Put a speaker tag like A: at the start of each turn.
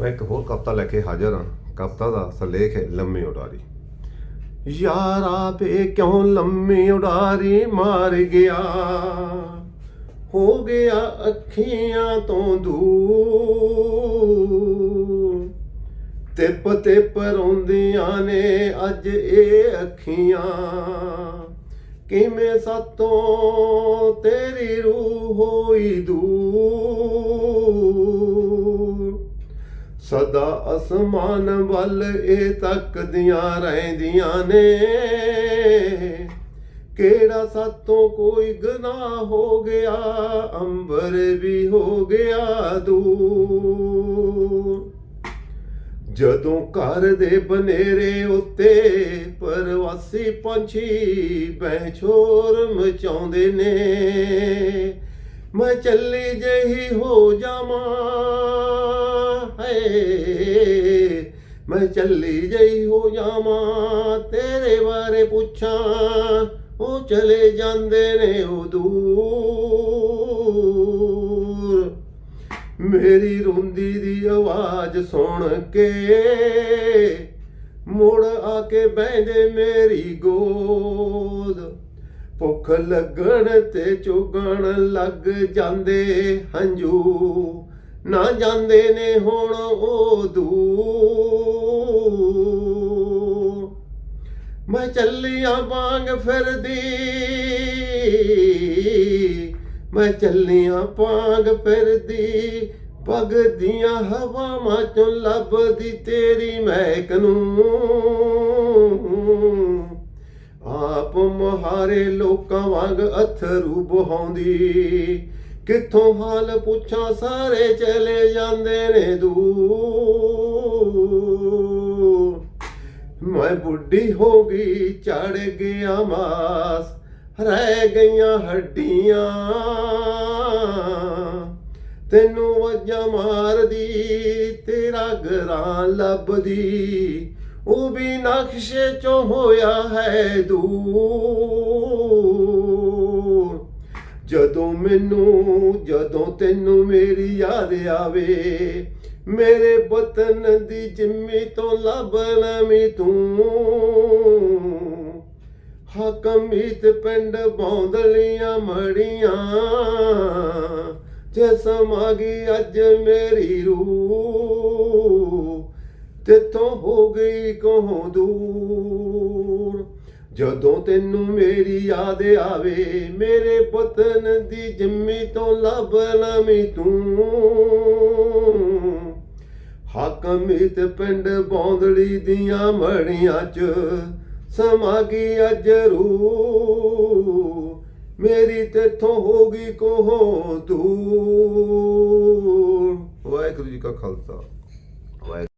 A: ਮੈਂ ਇੱਕ ਹੋਰ ਕਵਿਤਾ ਲੈ ਕੇ ਹਾਜ਼ਰ ਹਾਂ। ਕਵਿਤਾ ਦਾ ਸਲੇਖ ਹੈ ਲੰਮੀ ਉਡਾਰੀ। ਯਾਰਾ ਵੇ ਕਿਉਂ ਲੰਮੀ ਉਡਾਰੀ ਮਾਰ ਗਿਆ? ਹੋ ਗਿਆ ਅੱਖੀਆਂ ਤੋਂ ਦੂਰ। ਤਿਪ ਤਿਪ ਰੋਂਦੀਆਂ ਨੇ ਅੱਜ ਇਹ ਅੱਖੀਆਂ। ਕਿਵੇਂ ਸਾਤੋਂ ਤੇਰੀ ਰੂਹ ਹੋਈ ਦੂਰ? ਸਦਾ ਅਸਮਾਨ ਵੱਲ ਇਹ ਤੱਕਦੀਆਂ ਰਹਿੰਦੀਆਂ ਨੇ। ਕਿਹੜਾ ਸਾਤੋਂ ਕੋਈ ਗੁਨਾਹ ਹੋ ਗਿਆ, ਅੰਬਰ ਵੀ ਹੋ ਗਿਆ ਦੂਰ। ਜਦੋਂ ਘਰ ਦੇ ਬਨੇਰੇ ਉੱਤੇ ਪਰਵਾਸੀ ਪੰਛੀ ਬੈਛੋਰ ਮਚਾਉਂਦੇ ਨੇ, ਮੈਂ ਚੱਲੀ ਜਹੀ ਹੋ ਜਾਵਾਂ। ਹੈ ਮੈਂ ਚੱਲੀ ਜਹੀ ਹੋ ਜਾਵਾਂ, ਤੇਰੇ ਬਾਰੇ ਪੁੱਛਾਂ। ਉਹ ਚਲੇ ਜਾਂਦੇ ਨੇ ਉਹ ਦੂਰ। ਮੇਰੀ ਰੋਂਦੀ ਦੀ ਆਵਾਜ਼ ਸੁਣ ਕੇ ਮੁੜ ਆ ਕੇ ਬਹਿੰਦੇ ਮੇਰੀ ਗੋਦ। ਭੁੱਖ ਲੱਗਣ ਤੇ ਚੁਗਣ ਲੱਗ ਜਾਂਦੇ ਹੰਝੂ। ਨਾ ਜਾਂਦੇ ਨੇ ਹੁਣ ਉਹ ਦੂਰ। ਮੈਂ ਚੱਲੀਆਂ ਵਾਂਗ ਫਿਰਦੀ, ਮੈਂ ਚੱਲੀਆਂ ਪਾਂਗ ਫਿਰਦੀ ਵਗਦੀਆਂ ਹਵਾਵਾਂ ਚੋਂ ਲੱਭਦੀ ਤੇਰੀ ਮਹਿਕ ਨੂੰ। ਆਪ ਮੁਹਾਰੇ ਲੋਕਾਂ ਵਾਂਗ ਅਥਰੂ ਬਹਾਉਂਦੀ ਕਿੱਥੋਂ ਹਾਲ ਪੁੱਛਾਂ, ਸਾਰੇ ਚਲੇ ਜਾਂਦੇ ਨੇ ਦੂਰ। ਮੈਂ ਬੁੱਢੀ ਹੋ ਗਈ, ਚੜ ਗਿਆ ਮਾਸ, ਰਹਿ ਗਈਆਂ ਹੱਡੀਆਂ। ਤੈਨੂੰ ਵਜਾ ਮਾਰਦੀ, ਤੇਰਾ ਗਰਾਂ ਲੱਭਦੀ, ਉਹ ਵੀ ਨਕਸ਼ੇ ਚੋਂ ਹੋਇਆ ਹੈ ਦੂਰ। ਜਦੋਂ ਮੈਨੂੰ, ਜਦੋਂ ਤੈਨੂੰ ਮੇਰੀ ਯਾਦ ਆਵੇ, ਮੇਰੇ ਵਤਨ ਦੀ ਜਿੰਮੀ ਤੋਂ ਲੱਭ ਲਵੀਂ ਤੂੰ। ਹਕਮੀਤ ਪਿੰਡ ਬੌਂਦਲੀਆਂ ਮੜੀਆਂ ਜੇ ਸਮਾਗੀ ਅੱਜ ਮੇਰੀ ਰੂਹ, ਤੇਥੋਂ ਹੋ ਗਈ ਕੋਹ ਦੂਰ। ਜਦੋਂ ਤੈਨੂੰ ਮੇਰੀ ਯਾਦ ਆਵੇ, ਮੇਰੇ ਵਤਨ ਦੀ ਜਿੰਮੀ ਤੋਂ ਲੱਭ ਲਵੀਂ ਤੂੰ। ਹਾਕਮੀਤ ਪਿੰਡ ਬੌਂਦਲੀ ਦੀਆਂ ਮੜੀਆਂ ਚ ਸਮਾਗੀ ਅੱਜ ਰੂ ਮੇਰੀ ਤੇਥੋਂ ਹੋ ਗਈ ਕੋਹ ਦੂਰ। ਵਾਹਿਗੁਰੂ ਜੀ ਕਾ ਖਾਲਸਾ। ਵਾਹਿਗੁਰੂ